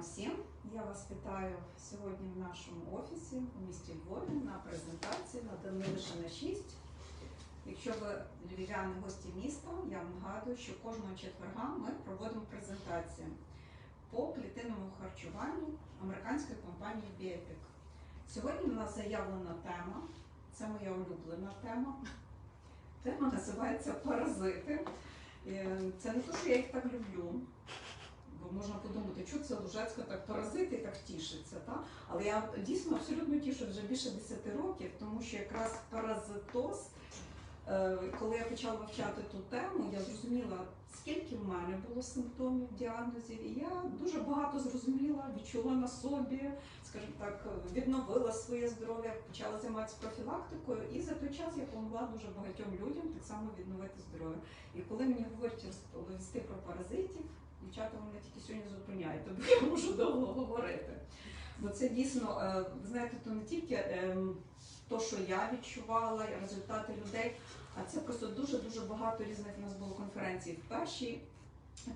всім! Я вас вітаю сьогодні в нашому офісі у місті Львові на презентації на Данилишина 6. Якщо ви львів'яни гості міста, я вам нагадую, що кожного четверга ми проводимо презентації по клітинному харчуванню американської компанії Biopic. Сьогодні в нас заявлена тема, це моя улюблена тема. Тема називається Паразити. Е, Це не те, що я їх так люблю. Можна подумати, що це Лужецька так паразити так тішиться. Та? Але я дійсно абсолютно тішу вже більше 10 років, тому що якраз паразитоз, е, коли я почала вивчати ту тему, я зрозуміла, скільки в мене було симптомів, діагнозів, і я дуже багато зрозуміла, відчула на собі, скажімо так, відновила своє здоров'я, почала займатися профілактикою, і за той час я допомогла дуже багатьом людям так само відновити здоров'я. І коли мені говорять розповісти про паразитів, дівчата мене тільки сьогодні зупиняють, тобто я можу довго говорити. Бо це дійсно, е, ви знаєте, то не тільки ем, то, що я відчувала, результати людей, а це просто дуже-дуже багато різних у нас було конференцій. В першій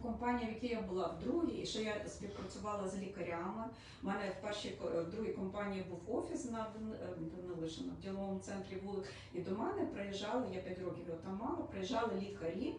компанії, в якій я була, в другій, і ще я співпрацювала з лікарями. У мене в першій в другій компанії був офіс на е, Данилишина, в діловому центрі вулик. І до мене приїжджали, я 5 років його там мала, приїжджали лікарі.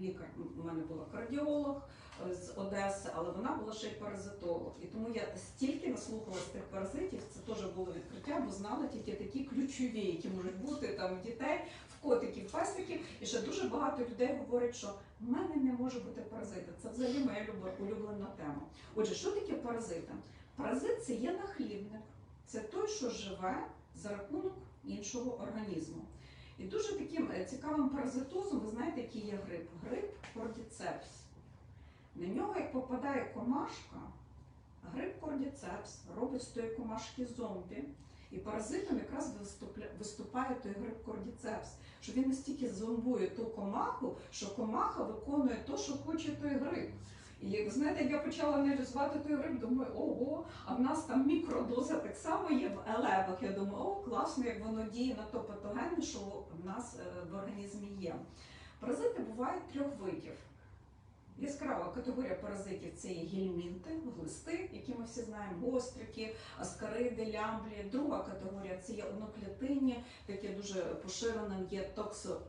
Лікар у мене була кардіолог е, з Одеси, але вона була ще й паразитолог. І тому я стільки наслухалася тих паразитів, це теж було відкриття, бо знала тільки такі ключові, які можуть бути там дітей, в котиків, песиків. І ще дуже багато людей говорять, що в мене не може бути паразита. Це взагалі моя улюблена тема. Отже, що таке паразити? Паразит це є нахлібник, це той, що живе за рахунок іншого організму. І дуже таким е, цікавим паразитозом, ви знаєте, який є грип? Грип кордіцепс. На нього, як попадає комашка, грип кордіцепс робить з тої комашки зомбі. І паразитом якраз виступає той грип кордіцепс, що він настільки зомбує ту комаху, що комаха виконує те, що хоче той грип. І ви знаєте, я почала аналізувати той грип, думаю, ого, а в нас там мікродоза так само є в елевах. Я думаю, о, класно, як воно діє на то патогени, що в нас е, в організмі є. Паразити бувають трьох видів. Яскрава категорія паразитів це є гельмінти, глисти, які ми всі знаємо, гострики, аскариди, лямблі. Друга категорія це є одноклітинні, таке дуже поширеним є токсо,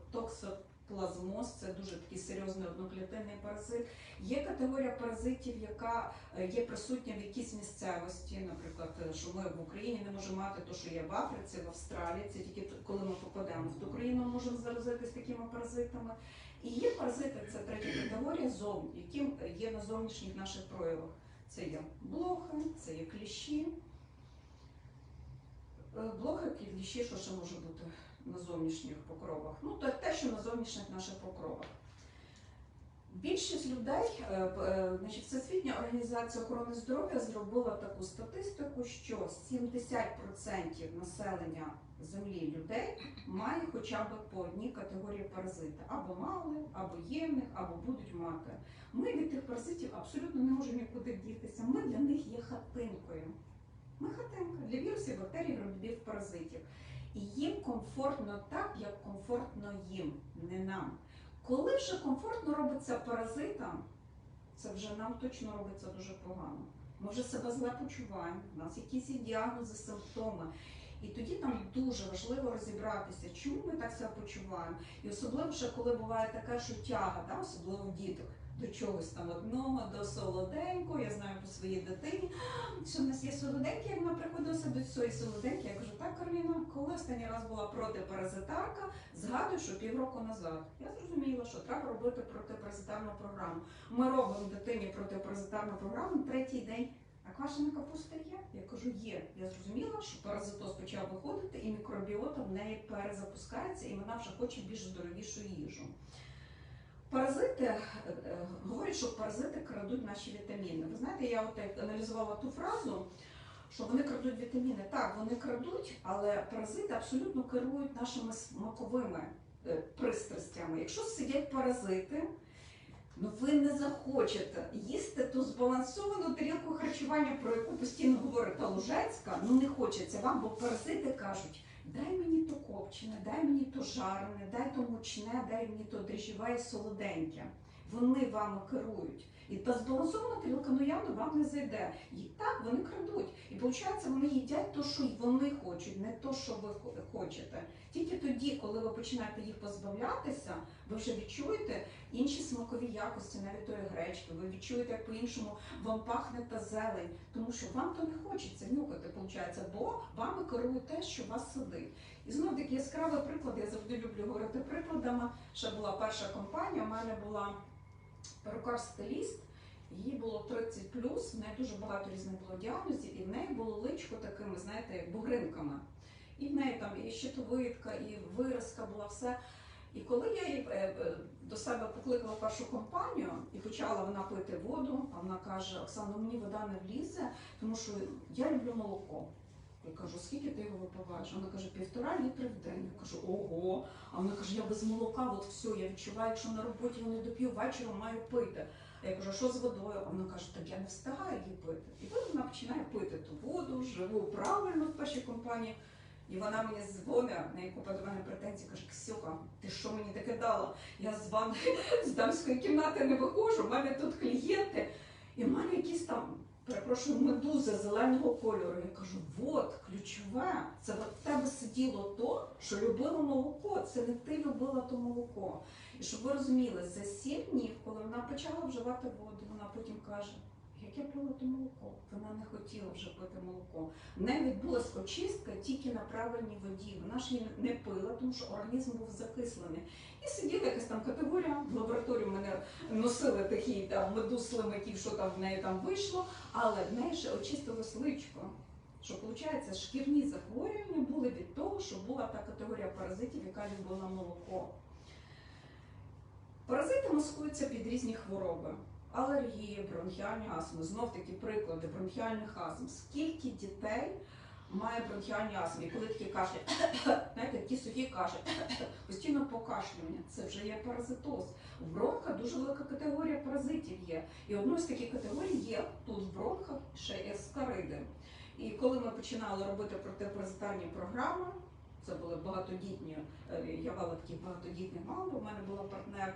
токсоплазмоз, це дуже такий серйозний одноклітинний паразит. Є категорія паразитів, яка е, є присутня в якійсь місцевості, наприклад, е, що ми в Україні не можемо мати те, що є в Африці, в Австралії. Це тільки коли ми попадемо в ту країну, ми можемо заразитись такими паразитами. І є паразити, це третя категорія зовні, які є на зовнішніх наших проявах. Це є блохи, це є кліщі. Е, Блохи, кліщі, що ще може бути на зовнішніх покровах? Ну, те, що на зовнішніх наших покровах. Більшість людей, е, е, значить, Всесвітня організація охорони здоров'я зробила таку статистику, що 70% населення землі людей має хоча б по одній категорії паразита. Або мали, або є в них, або будуть мати. Ми від тих паразитів абсолютно не можемо нікуди дітися. Ми для них є хатинкою. Ми хатинка для вірусів, бактерій, грибів, паразитів. І їм комфортно так, як комфортно їм, не нам. Коли вже комфортно робиться паразитам, це вже нам точно робиться дуже погано. Ми вже себе зле почуваємо, у нас якісь діагнози, симптоми. І тоді нам дуже важливо розібратися, чому ми так себе почуваємо. І особливо ще коли буває така, що тяга, да, особливо в діток, до чогось там одного, до солоденького. Я знаю по своїй дитині, що в нас є солоденьке, як вона приходилася до цієї солоденьки. Я кажу, так, Кароліна, коли останній раз була протипаразитарка, згадую, що півроку назад. Я зрозуміла, що треба робити протипаразитарну програму. Ми робимо дитині протипаразитарну програму третій день. А квашена капуста є? Я кажу, є. Я зрозуміла, що паразитоз почав виходити, і мікробіота в неї перезапускається, і вона вже хоче більш здоровішу їжу. Паразити е, е, говорять, що паразити крадуть наші вітаміни. Ви знаєте, я от аналізувала ту фразу, що вони крадуть вітаміни. Так, вони крадуть, але паразити абсолютно керують нашими смаковими е, пристрастями. Якщо сидять паразити, ну ви не захочете їсти ту збалансовану тарілку харчування, про яку постійно говорить Лужецька, ну не хочеться вам, бо паразити кажуть. Дай мені то копчене, дай мені то жарене, дай то мучне, дай мені то дріжджеве і солоденьке. Вони вами керують. І та збалансована тарілка, ну явно вам не зайде. І так вони крадуть. І виходить, вони їдять то, що вони хочуть, не то, що ви хо- хочете. Тільки тоді, коли ви починаєте їх позбавлятися, ви вже відчуєте інші смакові якості, навіть тої гречки. Ви відчуєте, як по-іншому вам пахне та зелень, тому що вам то не хочеться нюхати, виходить, бо вами керує те, що вас сидить. І знов таки яскравий приклад, я завжди люблю говорити прикладами. Ще була перша компанія, у мене була перукар-стиліст, їй було 30 в неї дуже багато різних було діагнозів, і в неї було личко такими, знаєте, як бугринками. І в неї там і щитовидка, і виразка була все. І коли я її е, е, до себе покликала першу компанію і почала вона пити воду, а вона каже: Оксана, мені вода не влізе, тому що я люблю молоко. Я кажу, скільки ти його випиваєш? Вона каже, півтора літри в день. Я кажу, ого. А вона каже, я без молока, от все, я відчуваю, якщо на роботі вони доп'ю, ввечері маю пити. Я кажу, а що з водою? А вона каже, так я не встигаю її пити. І тут вона починає пити ту воду, живу правильно в першій компанії. І вона мені дзвонить, на яку до мене претензії, каже, Ксюха, ти що мені таке дала? Я з ванни з дамської кімнати не виходжу, в мене тут клієнти, і в мене якісь там, перепрошую, медузи зеленого кольору. Я кажу, от, ключове, це в тебе сиділо то, що любило молоко, це не ти любила то молоко. І щоб ви розуміли, за сім днів, коли вона почала вживати воду, вона потім каже, як я пила то молоко, вона не хотіла вже пити молоко. В неї відбулась очистка тільки на правильній воді. Вона ж її не пила, тому що організм був закислений. І сиділа якась там категорія. В лабораторію мене носили такі там медуз слимаків, що там в неї там вийшло, але в неї ще очистилось личко. Що виходить, шкірні захворювання були від того, що була та категорія паразитів, яка любила молоко. Паразити маскуються під різні хвороби. Алергії, бронхіальні астми. Знов такі приклади бронхіальних астм. Скільки дітей має бронхіальні астми? І коли такі кашлять, знаєте, такі сухі кашель, постійно покашлювання, це вже є паразитоз. В бронхах дуже велика категорія паразитів є. І одною з таких категорій є тут в бронхах ще ескариди. І коли ми починали робити протипаразитарні програми, це були багатодітні, е, я вела таких багатодітних мам, в мене була партнер,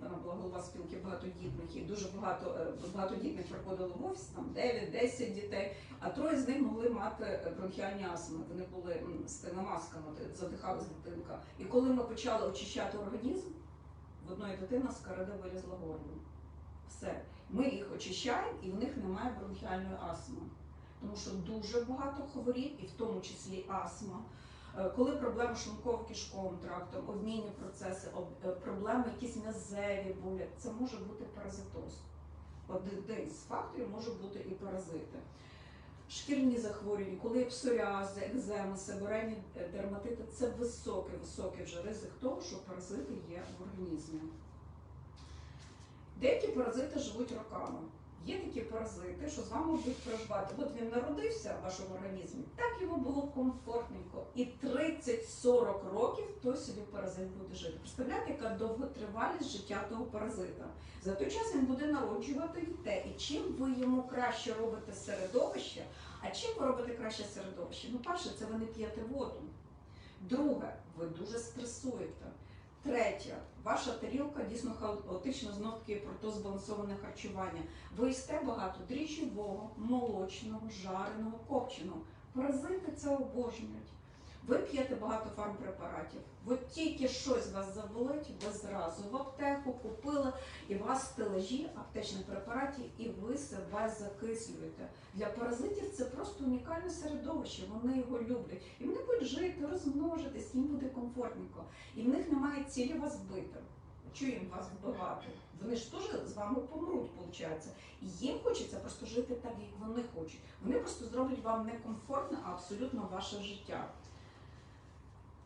вона була голова спілки багатодітних, і дуже багато е, багатодітних приходило в офіс, там 9-10 дітей, а троє з них могли мати бронхіальні астми. Вони були м, з теномасками, от, задихалась дитинка. І коли ми почали очищати організм, в одної дитини скарида вилізла горло. Все. Ми їх очищаємо, і в них немає бронхіальної астми. Тому що дуже багато хворіб, і в тому числі астма. Е, Коли проблеми шлунково-кишковим трактом, обмінні процеси, е, проблеми якісь м'язеві болі, це може бути паразитоз. Один з факторів може бути і паразити. Шкірні захворювання, коли є псоріази, екземи, себорейні е, дерматити, це високий, високий вже ризик того, що паразити є в організмі. Деякі паразити живуть роками. Є такі паразити, що з вами будуть проживати. От він народився в вашому організмі, так йому було комфортненько. І 30-40 років той собі паразит буде жити. Представляєте, яка довготривалість життя того паразита? За той час він буде народжувати дітей. І чим ви йому краще робите середовище, а чим ви робите краще середовище? Ну, перше, це ви не п'єте воду. Друге, ви дуже стресуєте. Третє, ваша тарілка дійсно хаотично знов таки про то збалансоване харчування. Ви їсте багато дріжджового, молочного, жареного, копченого. Паразити це обожнюють. Ви п'єте багато фармпрепаратів. От тільки щось вас заболить, ви зразу в аптеку купили, і у вас стелажі аптечних препаратів, і ви себе закислюєте. Для паразитів це просто унікальне середовище. Вони його люблять. І вони будуть жити, розмножитись, їм буде комфортненько. І в них немає цілі вас вбити. Чого їм вас вбивати? Вони ж теж з вами помруть, виходить. І їм хочеться просто жити так, як вони хочуть. Вони просто зроблять вам не комфортне, а абсолютно ваше життя.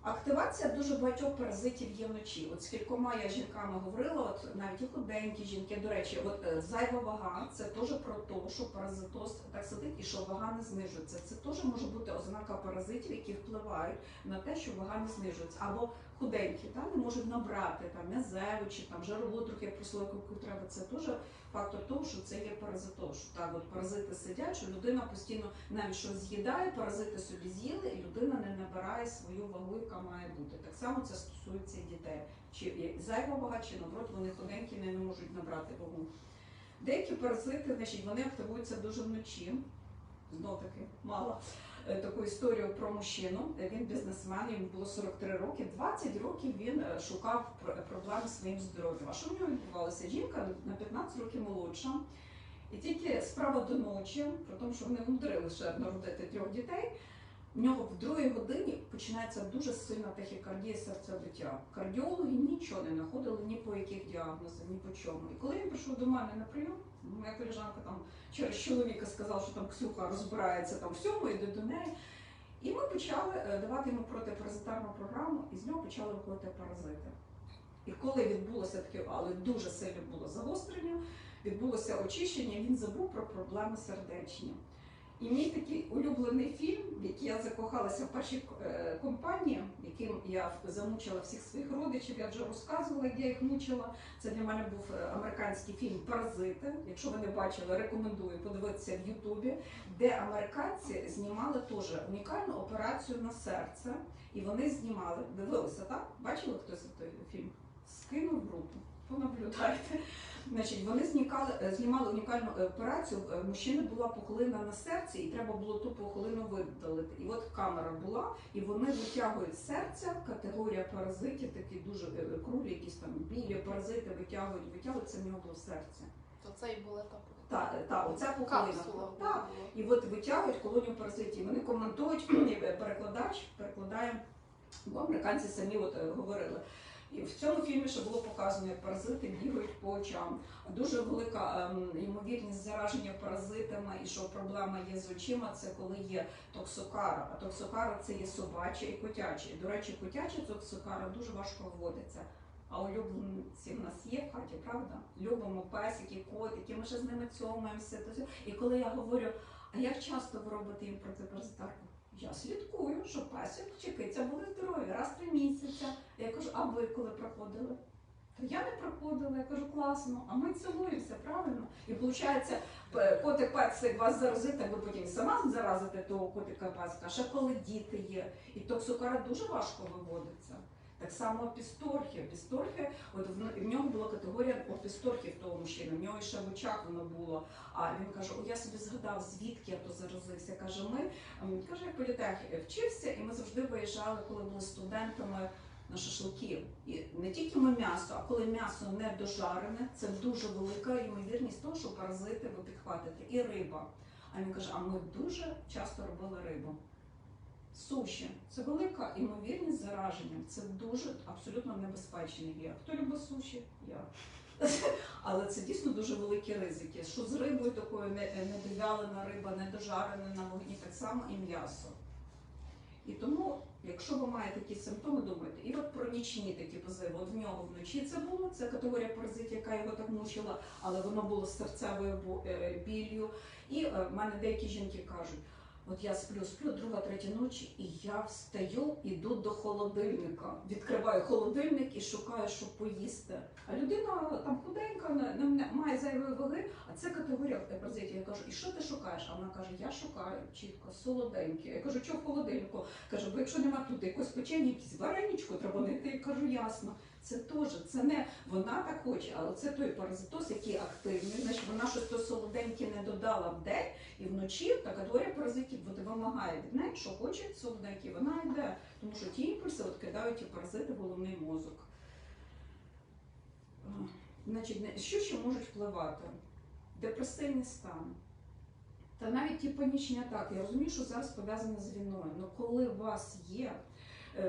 Активація дуже багатьох паразитів є вночі. От з кількома я жінками говорила, от навіть і худенькі жінки. До речі, от е, зайва вага це теж про те, що паразитоз так сидить і що вага не знижується. Це теж може бути ознака паразитів, які впливають на те, що вага не знижується. Або худенькі, та, не можуть набрати там м'язеву чи там жирову трохи прослойку, треба. Це теж фактор того, що це є паразитоз. Що так, от паразити сидять, що людина постійно навіть щось з'їдає, паразити собі з'їли, і людина не набирає свою вагу, яка має бути. Так само це стосується і дітей. Чи зайва вага, чи наоборот вони худенькі не, можуть набрати вагу. Деякі паразити, значить, вони активуються дуже вночі. Знов таки мало таку історію про мужчину. Е, Він бізнесмен, йому було 43 роки. 20 років він е, шукав пр- проблеми своїм здоров'ям. А що в нього відбувалося? Жінка на 15 років молодша. І тільки справа до ночі, про те, що вони умудрили ще народити трьох дітей. В нього в другій годині починається дуже сильна тахікардія серцебиття. Кардіологи нічого не знаходили ні по яких діагнозах, ні по чому. І коли він прийшов до мене на прийом, моя колежанка там через чоловіка сказала, що там Ксюха розбирається там всьому, йде до неї. І ми почали е, давати йому протипаразитарну програму, і з нього почали виходити паразити. І коли відбулося таке, але дуже сильно було загострення, відбулося очищення, він забув про проблеми сердечні. І мій такий улюблений фільм, в який я закохалася в першій е, компанії, яким я замучила всіх своїх родичів, я вже розказувала, як я їх мучила. Це для мене був е, американський фільм Паразити. Якщо ви не бачили, рекомендую подивитися в Ютубі, де американці знімали теж унікальну операцію на серце. І вони знімали, дивилися, так? Бачили хтось той фільм? Скинув групу, понаблюдайте. Значить, вони знікали, е, знімали унікальну операцію. Е, Мужчини була пухлина на серці, і треба було ту пухлину видалити. І от камера була, і вони витягують з серця, категорія паразитів, такі дуже е, круглі, якісь там білі паразити витягують, витягують, це в нього було в серці. То це і була та Та, та, оця пухлина. Так, і от витягують колонію паразитів. Вони коментують, перекладач перекладає, бо американці самі от говорили. І в цьому фільмі ще було показано, як паразити бігають по очам. Дуже велика ем, ймовірність зараження паразитами, і що проблема є з очима, це коли є токсокара. А токсокара це є собача і котяча. До речі, котяча токсокара дуже важко вводиться. А улюбленці в нас є в хаті, правда? Любимо песики, котики, ми ще з ними цьомаємося. І коли я говорю, а як часто ви робите їм протипаразитарку? Я слідкую, щоб песик чи були здорові, раз три місяці. Я кажу, а ви коли проходили? То я не проходила, я кажу, класно, а ми цілуємося, правильно? І виходить, котик песик вас заразить, а ви потім сама заразите того котика песика, ще коли діти є. І токсокара дуже важко виводиться. Так само опісторхія. Опісторхія, от в, нього була категорія опісторхії в того мужчини, в нього ще в очах воно було. А він каже: О, я собі згадав, звідки я то заразився. Каже, ми каже, я в політехі вчився, і ми завжди виїжджали, коли були студентами на шашлики. І не тільки ми м'ясо, а коли м'ясо не дожарене, це дуже велика ймовірність того, що паразити ви підхватите. І риба. А він каже, а ми дуже часто робили рибу. Суші це велика ймовірність зараження. Це дуже абсолютно небезпечний є. Хто любить суші? Я. Але це дійсно дуже великі ризики. Що з рибою такою не- недовялена риба, недожарена на вогні, так само і м'ясо. І тому, якщо ви маєте такі симптоми, думайте, і от про нічні такі позиви, от в нього вночі це було, це категорія паразитів, яка його так мучила, але воно було серцевою е. І е, в мене деякі жінки кажуть, от я сплю, сплю, друга, третя ночі, і я встаю, іду до холодильника, відкриваю холодильник і шукаю, що поїсти. А людина там худенька, не, не- має зайвої ваги, а це категорія паразитів. Я кажу, і що ти шукаєш? А вона каже, я шукаю чітко солоденьке. Я кажу, що в холодильнику? Каже, бо якщо нема тут якось печення, якісь вареничку треба знайти. Я кажу, ясно. Це теж, це не вона так хоче, але це той паразитоз, який активний. Значить, вона щось то солоденьке не додала в день і вночі та категорія паразитів вимагає від неї, що хоче солоденьке, вона йде. Тому що ті імпульси от кидають ті паразити головний мозок. Значить, що ще можуть впливати? Депресивний стан. Та навіть ті панічні атаки. Я розумію, що зараз пов'язане з війною. Але коли у вас є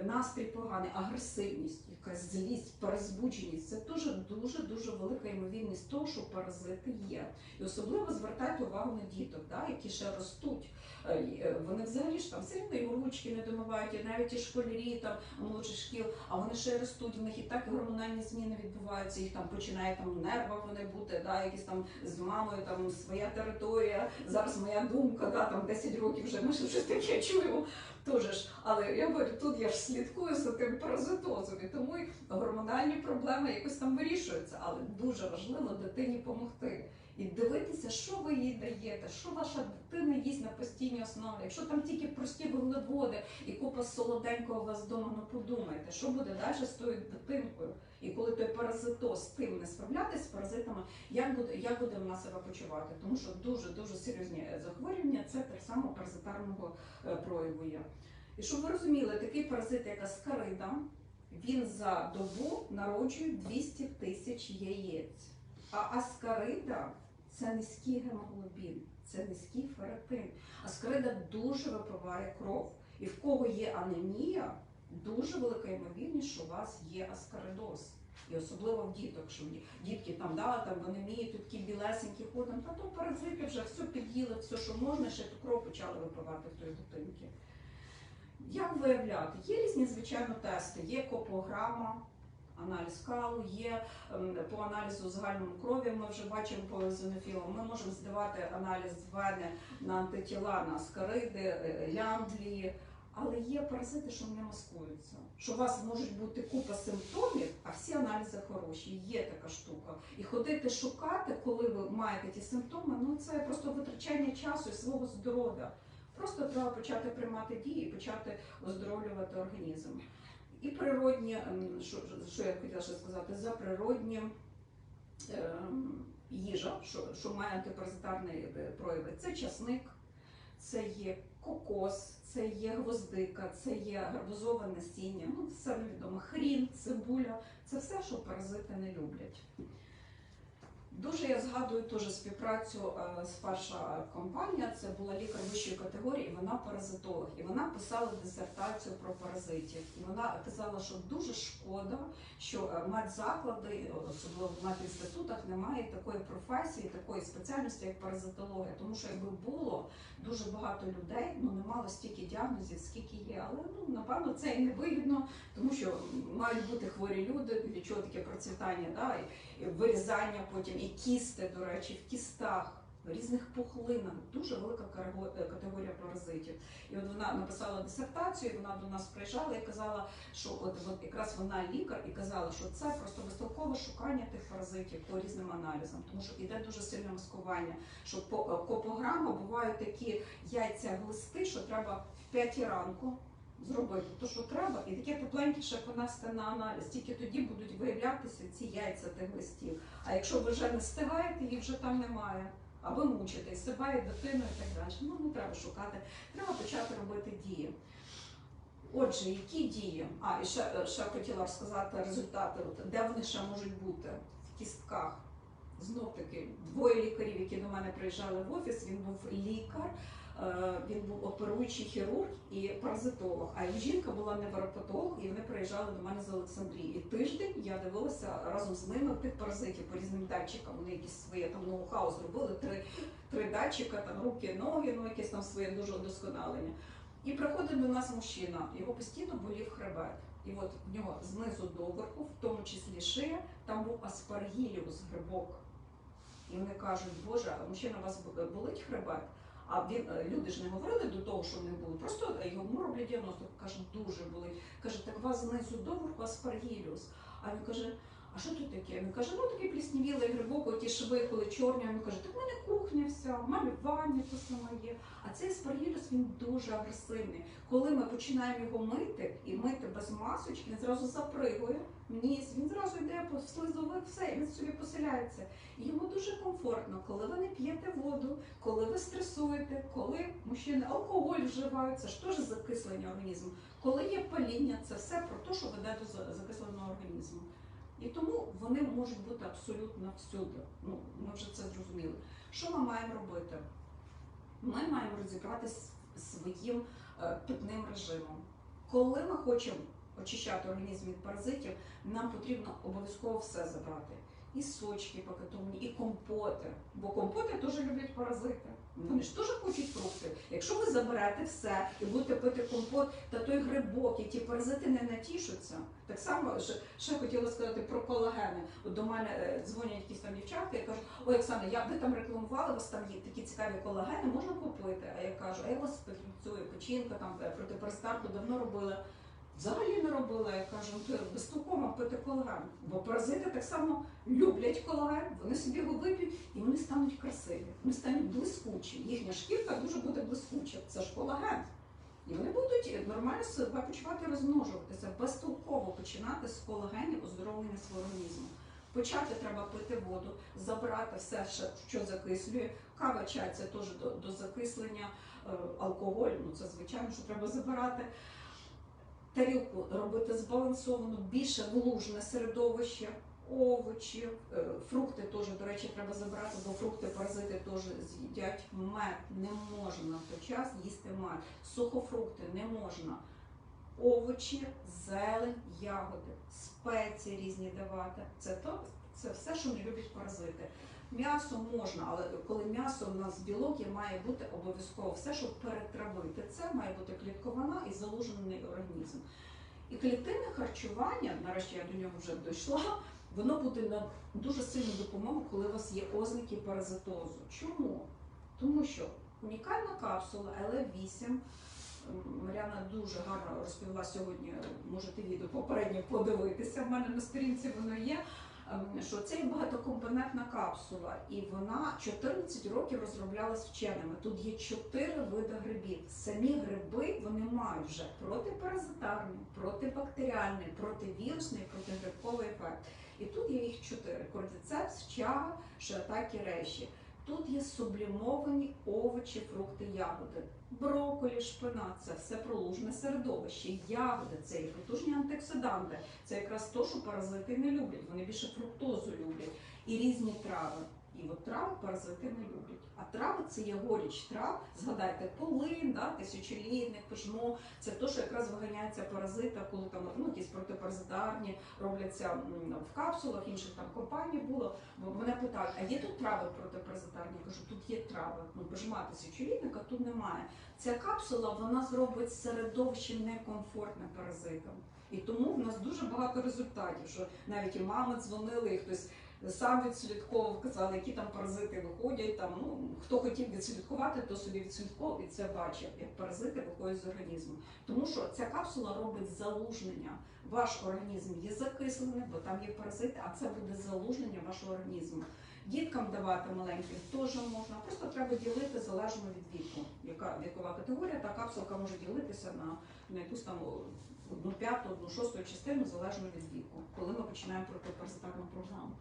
настрій поганий, агресивність, якась злість, перезбудженість, це теж дуже дуже велика ймовірність того, що паразити є. І особливо звертайте увагу на діток, да, які ще ростуть. Е, е, Вони взагалі ж там все рівно і ручки не домивають, і навіть і школярі там молодших шкіл, а вони ще ростуть, в них і так гормональні зміни відбуваються, їх там починає там в нервах вони бути, да, якісь там з мамою, там своя територія, зараз моя думка, да, там 10 років вже ми щось таке чуємо. Тоже ж, але я говорю, тут я ж слідкую за тим паразитозом, і тому гормональні проблеми якось там вирішуються. Але дуже важливо дитині допомогти. І дивитися, що ви їй даєте, що ваша дитина їсть на постійній основі. Якщо там тільки прості вуглеводи і купа солоденького у вас вдома, ну подумайте, що буде далі з тою дитинкою. І коли той паразитоз тим не справлятися з паразитами, як буде, як буде вона себе почувати? Тому що дуже дуже серйозні е, захворювання це так само паразитарного е, прояву є. І щоб ви розуміли, такий паразит, як аскарида, він за добу народжує 200 тисяч яєць. А аскарида це низький гемоглобін, це низький ферритин. Аскарида дуже випиває кров. І в кого є анемія, дуже велика ймовірність, що у вас є аскаридоз. І особливо в діток, що дітки там, да, там в анемії, тут такі білесенькі ходимо, та то паразити вже все під'їли, все, що можна, ще ту кров почали випивати в тої дитинки. Як виявляти? Є різні, звичайно, тести. Є копограма, аналіз калу, є ем, по аналізу загальному крові. Ми вже бачимо по езонофілам. Ми можемо здавати аналіз вени на антитіла, на аскариди, е, лямблії. Але є паразити, що не маскуються. Що у вас можуть бути купа симптомів, а всі аналізи хороші. Є така штука. І ходити шукати, коли ви маєте ті симптоми, ну це просто витрачання часу і свого здоров'я. Просто треба почати приймати дії, і почати оздоровлювати організм. І природні, ем, що, що я хотіла ще сказати, за природні е, їжа, що, що має антипаразитарні е, прояви, це часник, це є кокос, це є гвоздика, це є гарбузове насіння, ну все невідомо, хрін, цибуля, це все, що паразити не люблять. Дуже я згадую теж співпрацю е, з перша компанія. Це була лікар вищої категорії, і вона паразитолог. І вона писала дисертацію про паразитів. І вона казала, що дуже шкода, що е, медзаклади, особливо в медінститутах, немає такої професії, такої спеціальності, як паразитологія. Тому що якби було дуже багато людей, ну не мало стільки діагнозів, скільки є. Але ну напевно це і не вигідно, тому що мають бути хворі люди, для чого таке процвітання, да, і вирізання потім, і кісти, до речі, в кістах. В різних пухлинах дуже велика е, категорія паразитів. І от вона написала дисертацію, вона до нас приїжджала і казала, що от, от якраз вона лікар і казала, що це просто безтолкове шукання тих паразитів по різним аналізам, тому що йде дуже сильне маскування. Що по е, копограма бувають такі яйця глисти, що треба в 5 ранку зробити те, що треба, і таке тепленьке понести на аналіз. Тільки тоді будуть виявлятися ці яйця тих листів. А якщо ви вже не встигаєте, їх вже там немає. А ви мучите, сибає дитину і так далі. Ну не треба шукати, треба почати робити дії. Отже, які дії? А, і ще, ще хотіла розказати результати, от, де вони ще можуть бути в кістках. Знов таки, двоє лікарів, які до мене приїжджали в офіс, він був лікар, він був оперуючий хірург і паразитолог. А жінка була невропатолог, і вони приїжджали до мене з Олександрії. І тиждень я дивилася разом з ними тих паразитів по різним датчикам. Вони якісь своє там ноу-хау зробили, три, три датчика, там руки, ноги, ну якесь там своє дуже удосконалення. І приходить до нас мужчина, його постійно болів хребет. І от в нього знизу до верху, в тому числі шия, там був аспаргіліус грибок. І вони кажуть, Боже, а мужчина, у вас болить хребет? А він е, люди ж не говорили до того, що вони були. Просто йому роблять діагностику, каже, дуже були. Каже, так у вас знизу до верху аспаргіліус. А він каже, а що тут таке? Він каже, ну такий пліснівілий грибок, оті шви, коли чорні. Він каже, так в мене кухня вся, малювання то саме є. А цей аспаргіліус він дуже агресивний. Коли ми починаємо його мити і мити без масочки, він зразу запригує вниз, він зразу йде по слизових, все, і він собі поселяється. І йому дуже комфортно, коли ви не п'єте воду, коли ви стресуєте, коли мужчини алкоголь вживають, це ж теж закислення організму. Коли є паління, це все про те, що веде до закисленого організму. І тому вони можуть бути абсолютно всюди. Ну, ми вже це зрозуміли. Що ми маємо робити? Ми маємо розібратися своїм е, питним режимом. Коли ми хочемо очищати організм від паразитів, нам потрібно обов'язково все забрати. І сочки пакетовані, і компоти. Бо компоти теж люблять паразити. Вони ж теж хочуть фрукти. Якщо ви заберете все і будете пити компот, та той грибок, і ті паразити не натішуться. Так само ще, ще хотіла сказати про колагени. От до мене е, дзвонять якісь там дівчатки і кажуть, ой, Оксана, я ви там рекламували, у вас там є такі цікаві колагени, можна купити? А я кажу, а я вас працюю, печінка, там е, протипаразитарку давно робила. Взагалі не робила, я кажу, ти безтолково пити колаген. Бо паразити так само люблять колаген, вони собі його вип'ють і вони стануть красиві, вони стануть блискучі. Їхня шкірка дуже буде блискуча. Це ж колаген. І вони будуть нормально себе почувати розмножуватися, безтолково починати з колагенів оздоровлення свого організму. Почати треба пити воду, забрати все, що закислює. Кава, чай це теж до, до закислення, е, алкоголь, ну це звичайно, що треба забирати. Тарілку робити збалансовану, більше влужне середовище, овочі, е, фрукти теж, до речі, треба забрати, бо фрукти паразити теж з'їдять. Мед не можна в той час їсти мед. Сухофрукти не можна. Овочі, зелень, ягоди, спеції різні давати. Це то, це все, що не люблять паразити. М'ясо можна, але коли м'ясо у нас білок, є, має бути обов'язково все, щоб перетравити. Це має бути клітковина і залужений організм. І клітинне харчування, нарешті я до нього вже дійшла, воно буде на дуже сильну допомогу, коли у вас є ознаки паразитозу. Чому? Тому що унікальна капсула ЛФ8 Мар'яна дуже гарно розповіла сьогодні. Можете відео попередньо подивитися. В мене на сторінці воно є. Ем, Що це є багатокомпонентна капсула, і вона 14 років розроблялась вченими. Тут є 4 види грибів. Самі гриби вони мають вже протипаразитарний, протибактеріальний, противірусний, протигрибковий ефект. І тут є їх 4: кордицепс, чага, шиатакі, реші. Тут є сублімовані овочі, фрукти, ягоди, Броколі, шпинат це все пролужне середовище. Ягоди це є потужні антиоксиданти. Це якраз то, що паразити не люблять. Вони більше фруктозу люблять. І різні трави. І от трави паразити не люблять. А трави це є горіч трав. Згадайте, полин, да, тисячолітник, пижмо. Це то, що якраз виганяється паразита, коли там ну, якісь протипаразитарні робляться в капсулах, інших там компаній було. Мене питають, а є тут трави протипаразитарні? Я кажу, тут є трави. Ну, пижма тисячолітника тут немає. Ця капсула вона зробить середовище некомфортне паразитам. І тому в нас дуже багато результатів, що навіть і мами дзвонили, і хтось сам відслідковував, казали, які там паразити виходять. Там ну хто хотів відслідкувати, то собі відслідковував і це бачив, як паразити виходять з організму. Тому що ця капсула робить залужнення. Ваш організм є закислений, бо там є паразити, а це буде залужнення вашого організму. Діткам давати маленьким теж можна, просто треба ділити залежно від віку. Яка вікова категорія, та капсулка може ділитися на, на якусь там одну п'яту, одну шосту частину залежно від віку, коли ми починаємо протипаразитарну програму.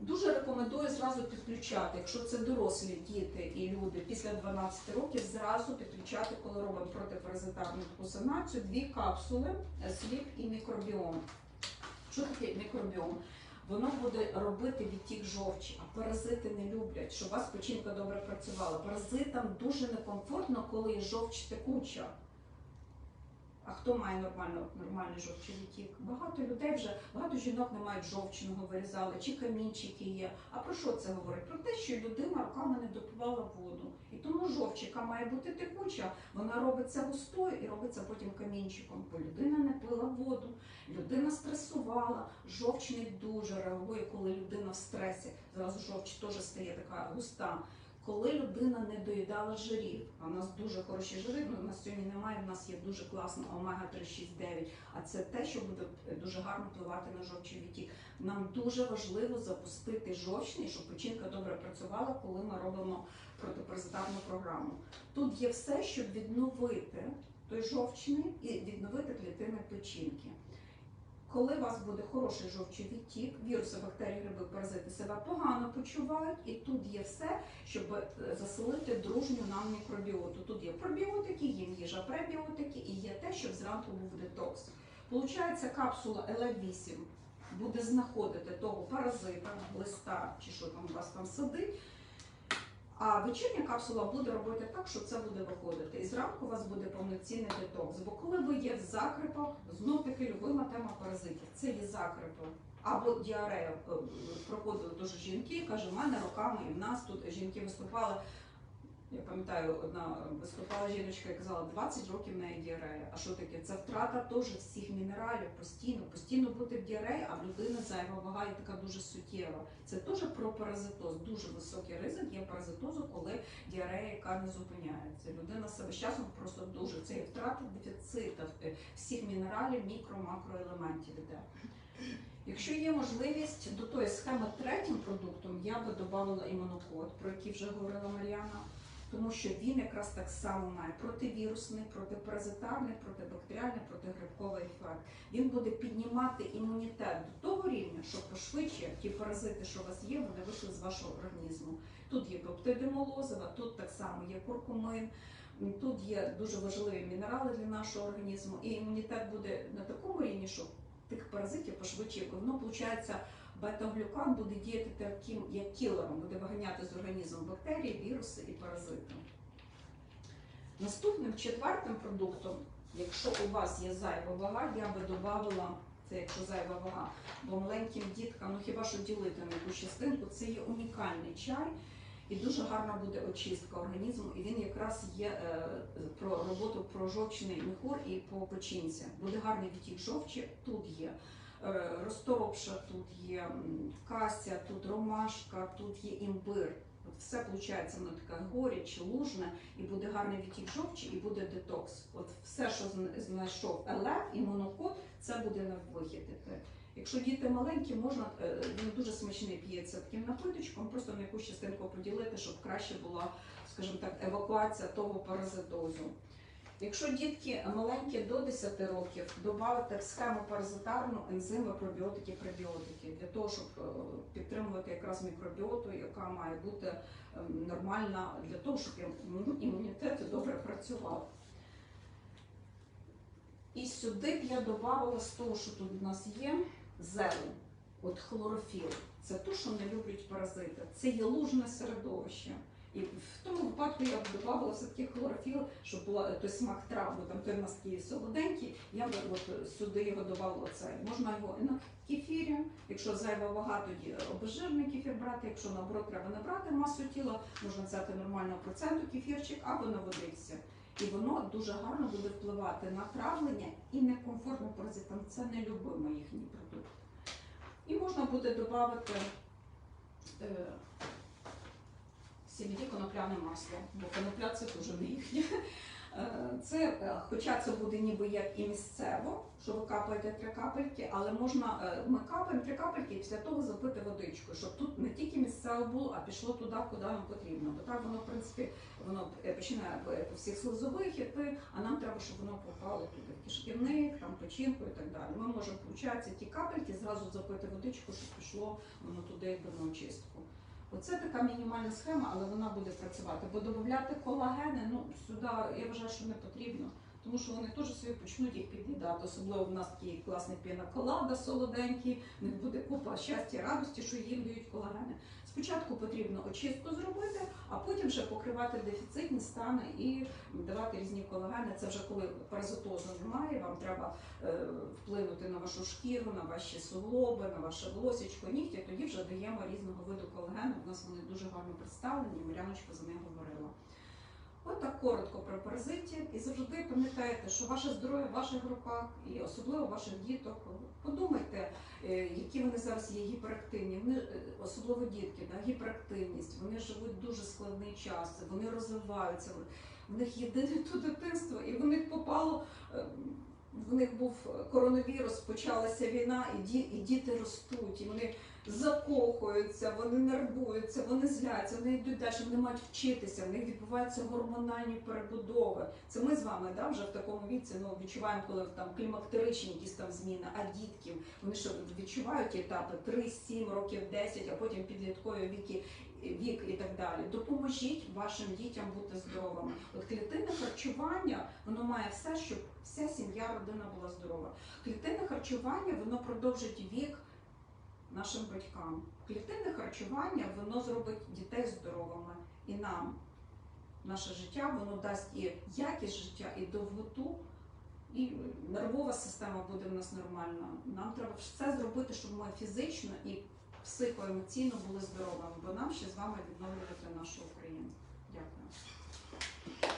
Дуже рекомендую зразу підключати, якщо це дорослі діти і люди після 12 років, зразу підключати, коли робимо протипаразитарну таку дві капсули сліп і мікробіом. Що таке мікробіом? Воно буде робити відтік жовчі, а паразити не люблять, щоб у вас печінка добре працювала. Паразитам дуже некомфортно, коли жовч текуча. А хто має нормально, нормальний жовчий відтік? Багато людей вже, багато жінок не мають жовчного, вирізали, чи камінчики є. А про що це говорить? Про те, що людина руками не допивала воду. І тому жовч, яка має бути текуча, вона робиться густою і робиться потім камінчиком. Бо людина не пила воду, людина стресувала, жовч не дуже реагує, коли людина в стресі. Зразу жовч теж стає така густа. Коли людина не доїдала жирів, а в нас дуже хороші жири, ну, у нас сьогодні немає, в нас є дуже класна омега 369 а це те, що буде дуже гарно впливати на жовчий відтік. Нам дуже важливо запустити жовчний, щоб печінка добре працювала, коли ми робимо протипаразитарну програму. Тут є все, щоб відновити той жовчний і відновити клітини печінки. Коли у вас буде хороший жовчий відтік, віруси, бактерії, гриби, паразити себе погано почувають, і тут є все, щоб е, заселити дружню нам мікробіоту. Тут є пробіотики, є їжа пребіотики і є те, щоб зранку був детокс. Получається, капсула ЛФ8 буде знаходити того паразита, листа чи що там у вас там сидить. А вечірня капсула буде робити так, що це буде виходити. І зранку у вас буде повноцінний детокс. Бо коли ви є в закрипах, знов таки любима тема паразитів. Це є закрипи. Або діарея проходила проходили дуже жінки, каже, в мене роками і в нас тут жінки виступали. Я пам'ятаю, одна виступала жіночка і казала, 20 років неї діарея. А що таке? Це втрата теж всіх мінералів постійно, постійно бути в діареї, а в людини зайва вага є така дуже суттєва. Це теж про паразитоз. Дуже високий ризик є паразитозу, коли діарея, яка не зупиняється. Людина себе з часом просто дуже це втрата дефіциту е, всіх мінералів, мікро, макроелементів іде. Якщо є можливість до тої схеми третім продуктом, я би додавала імунокод, про який вже говорила Мар'яна, тому що він якраз так само має противірусний, протипаразитарний, протибактеріальний, протигрибковий ефект. Він буде піднімати імунітет до того рівня, що пошвидше ті паразити, що у вас є, вони вийшли з вашого організму. Тут є пептиди молозива, тут так само є куркумин, тут є дуже важливі мінерали для нашого організму, і імунітет буде на такому рівні, що тих паразитів пошвидше, воно виходить, бета-глюкан буде діяти таким, як кілером, буде виганяти з організму бактерії, віруси і паразити. Наступним четвертим продуктом, якщо у вас є зайва вага, я би додавала, це якщо зайва вага, бо маленьким діткам, ну хіба що ділити на якусь частинку, це є унікальний чай. І дуже гарна буде очистка організму, і він якраз є е, про роботу про жовчний міхур і по печінці. Буде гарний відтік жовчі, тут є е, розторопша, тут є м, кася, тут ромашка, тут є імбир. От все виходить, воно таке горяче, лужне, і буде гарний відтік жовчі, і буде детокс. От все, що зна- знайшов елев і монокод, це буде на вихід. Якщо діти маленькі, можна е, він дуже смачний п'ється таким напиточком, просто на якусь частинку поділити, щоб краще була, скажімо так, евакуація того паразитозу. Якщо дітки маленькі до 10 років, додати в схему паразитарну ензими, пробіотики, пребіотики для того, щоб е, підтримувати якраз мікробіоту, яка має бути ем, нормальна для того, щоб імунітет добре працював. І сюди б я додавала з того, що тут у нас є, зелень, от хлорофіл. Це те, що не люблять паразити. Це є лужне середовище. І в тому випадку я б додавала все-таки хлорофіл, щоб була той смак трав, бо там той такий солоденький, я б от сюди його додавала цей. Можна його і на кефірі, якщо зайва вага, тоді обезжирений кефір брати, якщо наоборот треба набрати масу тіла, можна взяти нормального проценту кефірчик або на водичці. І воно дуже гарно буде впливати на травлення і некомфортно паразитам. Це не любимо їхній продукт. І можна буде додати е, CBD конопляне масло, бо конопля це теж не їхнє. Е, Це, е, хоча це буде ніби як і місцево, що ви капаєте три капельки, але можна, е, ми капаємо три капельки і після того запити водичкою, щоб тут не тільки місцево було, а пішло туди, куди нам потрібно. Бо так воно, в принципі, воно починає по всіх слизових іти, а нам треба, щоб воно попало туди в кишківник, там печінку і так далі. Ми можемо, виходить, ті капельки зразу запити водичку, щоб пішло воно туди якби на. Оце така мінімальна схема, але вона буде працювати. Бо додати колагени, ну сюди я вважаю, що не потрібно, тому що вони теж собі почнуть їх під'їдати. Особливо в нас такий класний пінаколада солоденький, в них буде купа щастя, радості, що їм дають колагени. Спочатку потрібно очистку зробити, а потім вже покривати дефіцитні стани і давати різні колагени. Це вже коли паразитозу немає, вам треба е, вплинути на вашу шкіру, на ваші суглоби, на ваше волосічко, нігті, тоді вже даємо різного виду колагену. У нас вони дуже гарно представлені, Маряночка за них говорила. От так коротко про паразитів. І завжди пам'ятайте, що ваше здоров'я в ваших руках, і особливо ваших діток. Подумайте, е, які вони зараз є гіперактивні. Вони е, особливо дітки, да, гіперактивність. Вони живуть дуже складний час, вони розвиваються. В них єдине то дитинство, і в них попало. Е, В них був коронавірус, почалася війна, і, ді, і діти ростуть, і вони закохуються, вони нервуються, вони зляться, вони йдуть далі, вони мають вчитися, в них відбуваються гормональні перебудови. Це ми з вами да, вже в такому віці ну, відчуваємо, коли там клімактеричні якісь там зміни, а дітків вони що відчувають етапи 3-7 років, 10, а потім підліткові віки. Вік і так далі. Допоможіть вашим дітям бути здоровими. От клітинне харчування воно має все, щоб вся сім'я, родина була здорова. Клітинне харчування воно продовжить вік нашим батькам. Клітинне харчування воно зробить дітей здоровими і нам. Наше життя воно дасть і якість життя, і довготу, і нервова система буде в нас нормальна. Нам треба все зробити, щоб ми фізично і психоемоційно були здоровими, бо нам ще з вами відновлювати нашу Україну. Дякую.